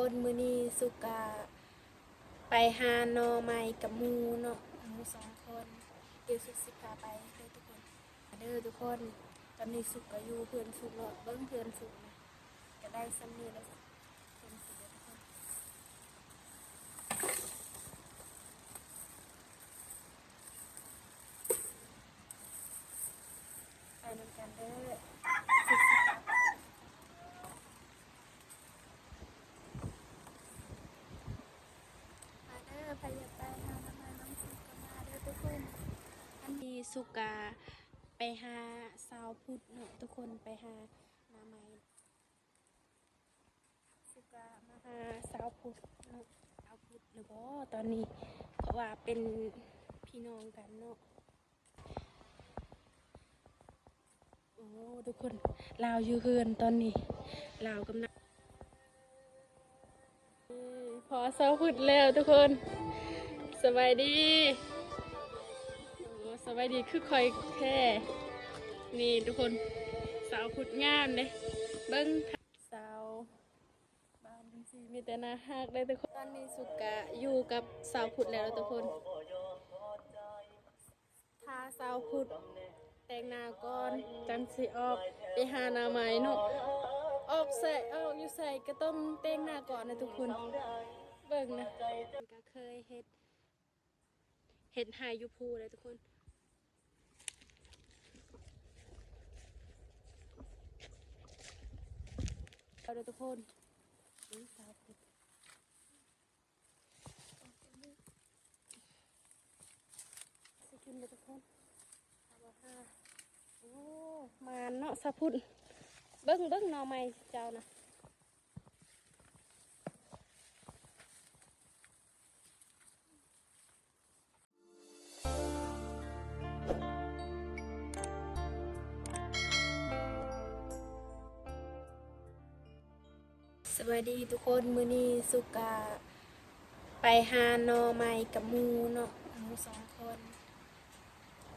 คนมือนี้สุกาไปหาหนอไม้กับมูเนาะหมูสองคนเดี๋ยวสุกสิพาไปเด้อทุกคนเด้อทุกคนตอนนี้สุกก็อยู่เพื่อนสุกเนาะเบิ้งเพื่อนสุกนะก็ได้ซ้ำนี้แล้วเพื่อนสุกเด้อทุกคนไปนำกันเด้อสุกสิพาไป มาเด้อพยาไปหาน้ำมันน้ำสุกกันมาเด้อทุกคน อันนี้ สุกาไปหาสาวพุทธเนาะทุกคนไปหานาไม้สุกามาหาสาวพุทธเนาะสาวพุทธหรือบ่ตอนนี้ เพราะว่าเป็นพี่น้องกันเนาะโอ้ทุกคนลาวอยู่เฮือนตอนนี้ลาวกำลังพอเศร้าพุดแล้วทุกคนสบายดี บายดีคือคอยแค่นี่ทุกคนสาวพุดงามเลยเบิ้งสาวบ้านจังสีมีแต่หนาฮักเลยทุกคนตอนนี้สุกะอยู่กับสาวพุดแล้วทุกคนทาสาวพุดแต่งหน้าก่อนจังสีออกไปหาหนาไม้เนาะออกใส่ออกอยู่ใส่ก็ต้องแต่งหน้าก่อนนะทุกคน เบิ่งนะก็เคยเฮ็ดเฮ็ดหายยูพูเลยทุกคน เอาเลยทุกคนนี่สาวพุดสกินเลยทุกคนเอาบ่ห้าโอ้ มาเนาะสาวพุดเบิ้งเบิ้งนอไม้เจ้านะ สวัสดีทุกคนมื้อนี้สุกาไปหาหนอไม้กับมูเนาะมูสองคน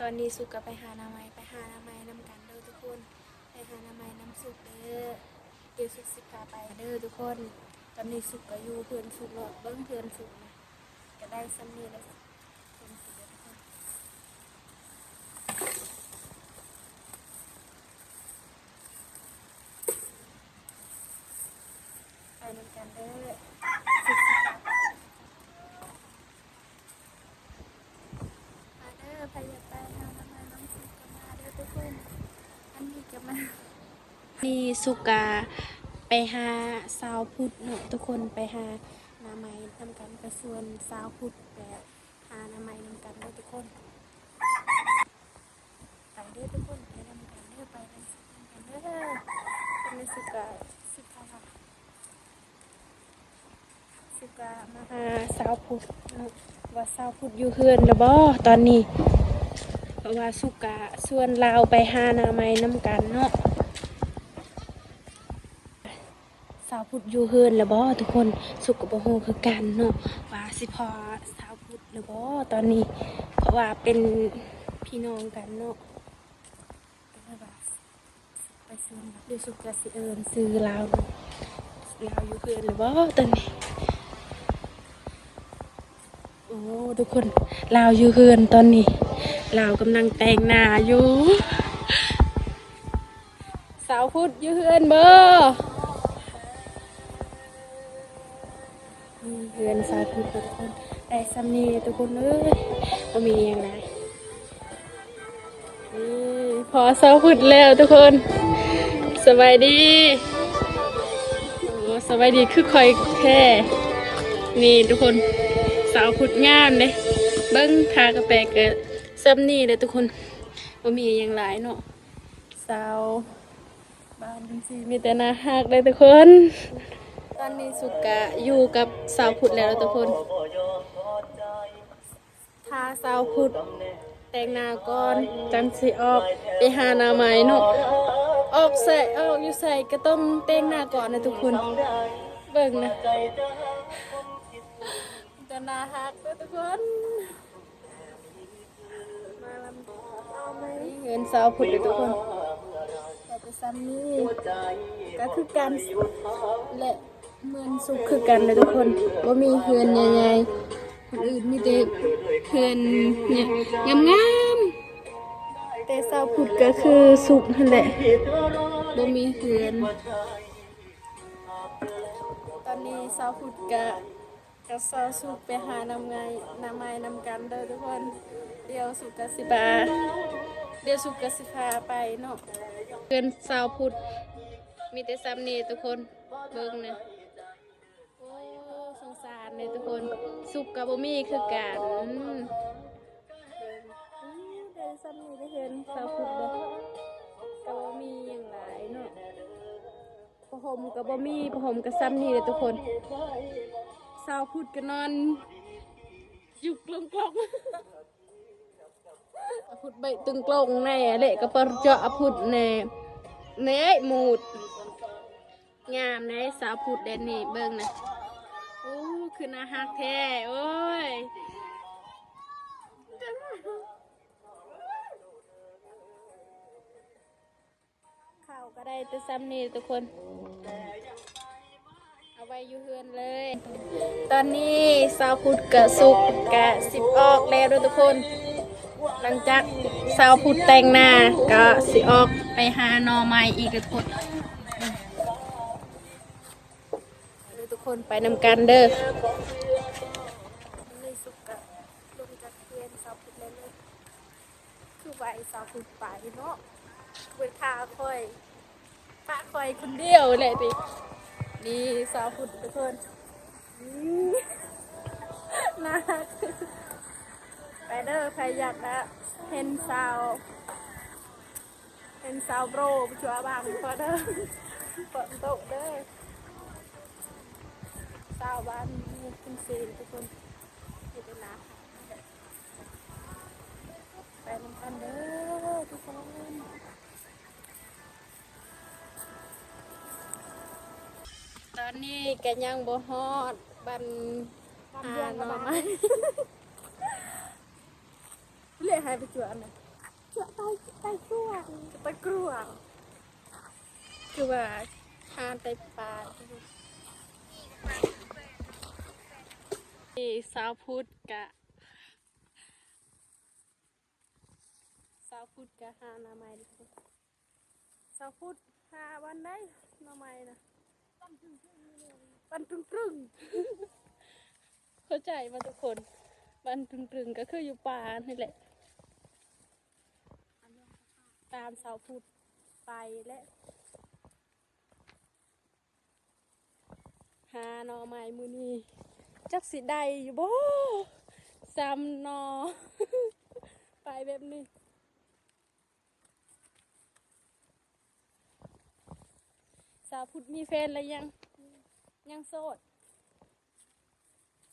ตอนนี้สุกาไปหาหนาไม้ไปหาหนาไม้นำกันเด้อทุกคน ไปหาหนาไม้น้ำสุกเด้อเดี๋ยวสุกสิพาไปเด้อทุกคน ตอนนี้สุกก็อยู่เพื่อนสุกเนาะเบิ้งเพื่อนสุกนะก็ได้ซ้ำนี้แล้วเพื่อนสุกเด้อทุกคน ไปนำกันเด้อสุขสิครับมาเด้อพยาไปหาน้ำมันน้ำสุกกันมาเด้อทุกคนอันนี้ก็มานี่สุกาไปหาสาวพุทธเนาะทุกคนไปหานาไม้นำกันไปส่วนสาวพุทธแบบหานาไม้นำกันเด้อทุกคนไปเด้อทุกคนไปนำกันเด้อไปนำกันเด้อเป็นสุกา สุกามาหาสาวพุทธเนาะว่าสาวพุทธอยู่เฮือนแล้วบ่ตอนนี้ เพราะว่าสุกาส่วนลาวไปหานาไม้น้ำกันเนาะสาวพุทธอยู่เฮือนแล้วบ่ทุกคนสุกับบ่ฮู้คือกันเนาะว่าสิพอสาวพุทธแล้วบ่ตอนนี้ เพราะว่าเป็นพี่น้องกันเนาะไปส่วนเดี๋ยวสุกาสิเอิ้นซื้อลาวเนาะลาวอยู่เฮือนแล้วบ่ตอนนี้ โอ้ทุกคนลาวอยู่เฮือนตอนนี้ลาวกำลังแต่งหน้าอยู่ สาวพุดอยู่เฮือนเบอร์เฮือนสาวพุดทุกคนได้ซ้ำนี่ทุกคนเอ้ยก็มีอย่างไรนี่พอสาวพุดแล้วทุกคนสบายดีโอ้สบายดีคือคอยแค่นี่ทุกคนาวพุดงามเลยเบิ้งทากาแฟเกิดซ้ำนี่เลยทุกคนบ่มีอย่างหลายเนาะสาวบ้านจังซี่มีแต่หนาฮักเลยทุกคน ตอนนี้สุกะอยู่กับสาวพุดแล้วทุกคนทาสาวพุดแต่งหน้าก่อนจังสิออกไปหาหนาไม้เนาะออกใส่ออกอยู่ใส่ก็ต้องแต่งหน้าก่อนนะทุกคน เบิ่งนะ จะนาฮักเด้อทุกคนมาลำเอาไหมเงินสาวผุดเลยทุกคนแต่จะซ้ำนี่ก็คือการและเหมือนสุขคือกันเลยทุกคนว่ามีเฮือนใหญ่ๆคนอื่นมีแต่เฮือนเนี่ยงามๆแต่สาวพุดก็คือสุขนั่นแหละบ่มีเฮือน ตอนนี้สาวพุดกะ กับสาวสุขไปหานำไงนำไม้นำกันเด้อทุกคน เดี๋ยวสุขกสิบาเดี๋ยวสุขกสิพาไปเนาะเพื่อนสาวพุดมีแต่ซ้ำนี่ทุกคนเบิ่งนะโอ้สงสารเลยทุกคน สุขกับบ่มีคือกันเบิ่งอื้อได้ซ้ำนี่ได้เห็นสาวพุดเลยกับบ่มีอย่างหลายเนาะผ้าห่มกับบ่มีผ้าห่มกับซ้ำนี่เลยทุกคน สาวพุดก็นนอนอยู่กลงกลงพุดใบตึงกลงแน่เละกระเปรเจาะพุดแน่เน่หมูด งามนะสาวพุดเดนนี่เบิ่งนะโอ้คือนาฮักแท้โอ้ยข้าวก็ได้แต่ซ้ำนี่ทุกคน ไว้อยู่เฮือนเลย ตอนนี้สาวพุดกะสุกกะสิบออกแล้วด้วยทุกคน หลังจากสาวพุดแต่งหน้าก็สิออกไปหาหนอไม้อีกทุกคนทุกคนไปนำกันเด้อนี่สุกกะลงจาวพุดเลยเลยคือไว้สาวพุดไปเนาะเวทาค่อยป้าคอยคนเดียวเลยดิ นี่สาวพุดทุกคนน่ารักไปเด้อใครอยากนะเห็นสาวเห็นสาวโบรชัวบ้างพอเด้อฝนตกเด้อสาวบ้านมีคุณซีนทุกคนนี่เป็นนาไปนำกันเด้อทุกคน ตอนนี้แกยังบ่ฮอดบันหาหน่อไม้เรียกให้ไปจวดนะจวดไปไปกรวงไปกรวงคือว่าทานไตปลานี่สาวพุทธกะสาวพุทธกะหาหน่อไม้ดิสาวพุทธหาวันได้หน่อไม้นะ บันตรึงตรึงเข้าใจมาทุกคน บันตรึงตรึงก็คืออยู่ป่านี่แหละ ตามเสาพุดไปและ หาหนอไม้มือนี้จักสิได้อยู่บ่ซ้ำหนอ ไปแบบนี้ สาวพุดมีแฟนแล้วยัง ยังโสด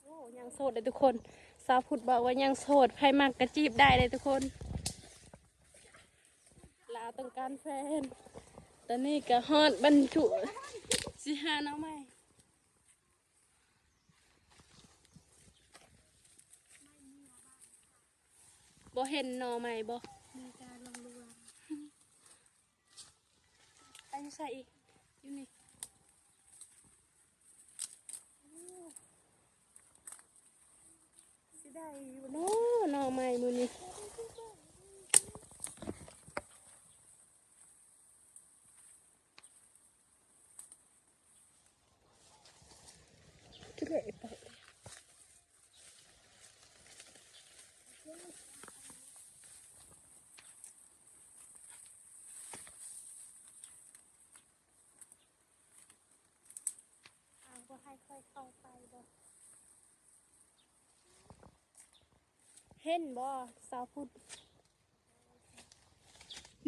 โอ้ยังโสดเลยทุกคน สาวพุดบอกว่ายังโสดใครมากกระจีบได้เลยทุกคนลาวต้องการแฟน ตอนนี้ก็ฮอดบรรจุสิหาหน้องใหม่บ่เห็นหนอใหม่บ่มีการลงรวมอันนี้ใส่อีก อยู่นี่สิได้อยู่เนาะหน่อใหม่มือนี้ก็เลยไปเลย เอาก็ให้ค่อยเข้าไปบ่เห็นบ่สาวพุด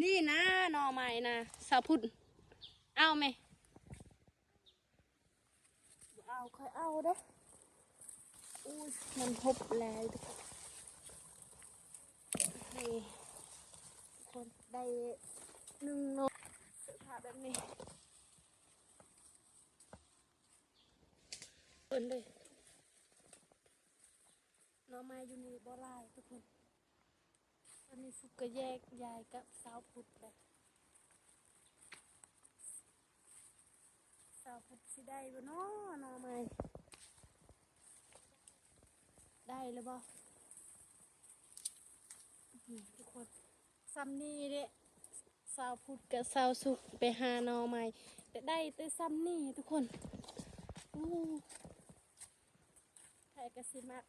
นี่นะหน่อใหม่นะสาวพุดเอาไหมเอาค่อยเอาเด้ออุ้ยมันพบแล้วทุกคนนี่ทุกคนได้หนึ่งหนอเสื้อผ้าแบบนี้ เปิดเลยน่อไม้อยู่นี่บ่หลายทุกคนตอนนี้สุกก็แยกยายกับสาวพุดเลยสาวมันสิได้บ่เนาะน่อไม้ได้แล้วบ่อื้อหือทุกคนซ้ำนี่เด้สาวพุดกับสาวสุกไปหาน่อไม้แต่ได้แต่ซ้ำนี่ทุกคนอู้ ไทยกระสิมัก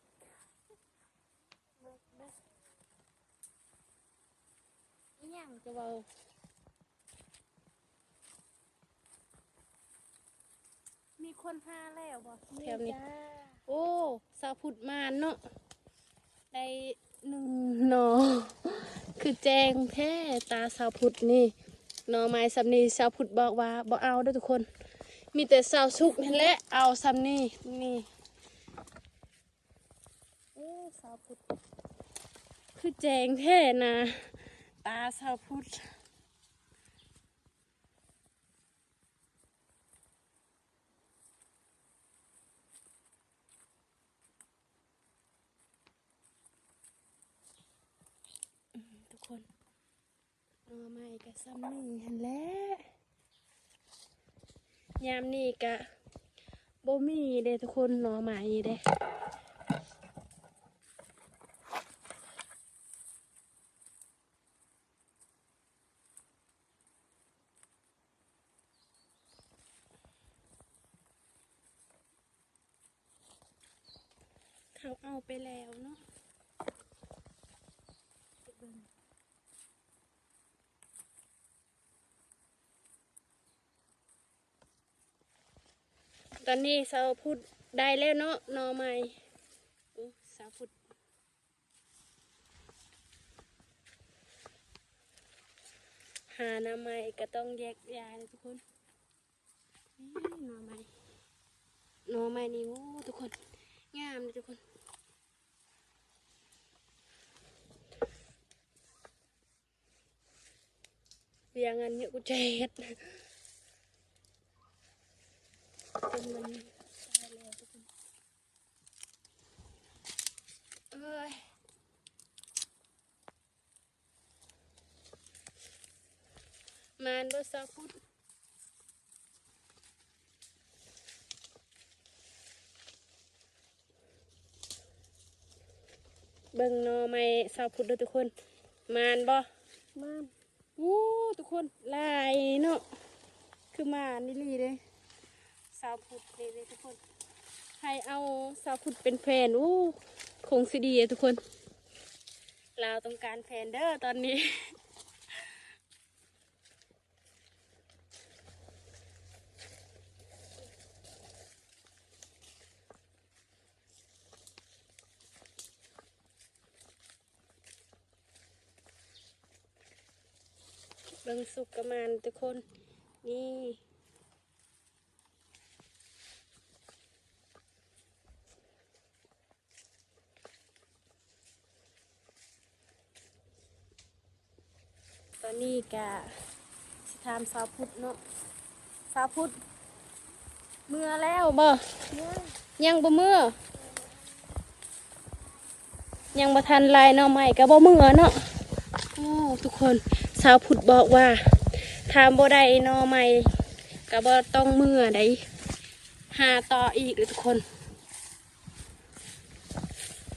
มักเด้ออิหยังจะเว้ามีคนหาแล้วบ่แถวนี้จ้าโอ้สาวพุดมานเนาะได้หนึ่งหนอคือแจงแท้ตาสาวพุดนี่หนอไม้สำนีสาวพุดบอกว่าบ่เอาเด้อทุกคน มีแต่สาวสุกนั่นแหละเอาสำนีนี่เอ้สาวพุดคือแจงแท้นะตาสาวพุดทุกคนหน่อไม้กับซ้ำนี่หันแล้วยามนี้กะบ่มีเด้ทุกคนหน่อไม้เด้ เขาเอาไปแล้วเนาะตอนนี้สาวพุดได้แล้วเนาะนอใหม่สาวพุดหาหน้าใหม่ก็ต้องแยกยาเลยทุกคนนอใหม่นอใหม่นี่โอ้ทุกคนงามเลยทุกคน เรียงอันเยอะกูเจ็ดจนมันตายแล้วทุกคนเอ้ยมานบ่สาพุดเบิ่งนอไม้สาพุดด้อทุกคน มานบ่มาม อู้ทุกคนลายเนาะคือมานนี่ลีเลยสาวพุดเลยเลยทุกคนให้เอาสาวพุดเป็นแฟนอู้คงสิดีทุกคนเราต้องการแฟนเด้อตอนนี้ เบิ่งสุกกระมานทุกคน นี่ตอนนี้กะสิถามสาวพุทธเนาะสาวพุทธเมื่อแล้วบ่ยยังบ่เมื่อยังบ่ทันลายเนาะใหม่ก็บ่เมื่อเนาะโอ้ทุกคน ชาวพุทธบอกว่าทำบ่ได้นอใหม่ก็บ่ต้องเมื่อใดหาต่ออีกเลยทุกคน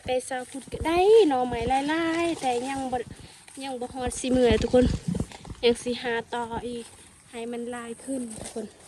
ไปชาวพุทธก็ได้นอใหม่ไลายๆแต่ยังบ่ยังบ่ฮอดสิเมื่อทุกคน ยังสิหาต่ออีกให้มันลายขึ้นทุกคน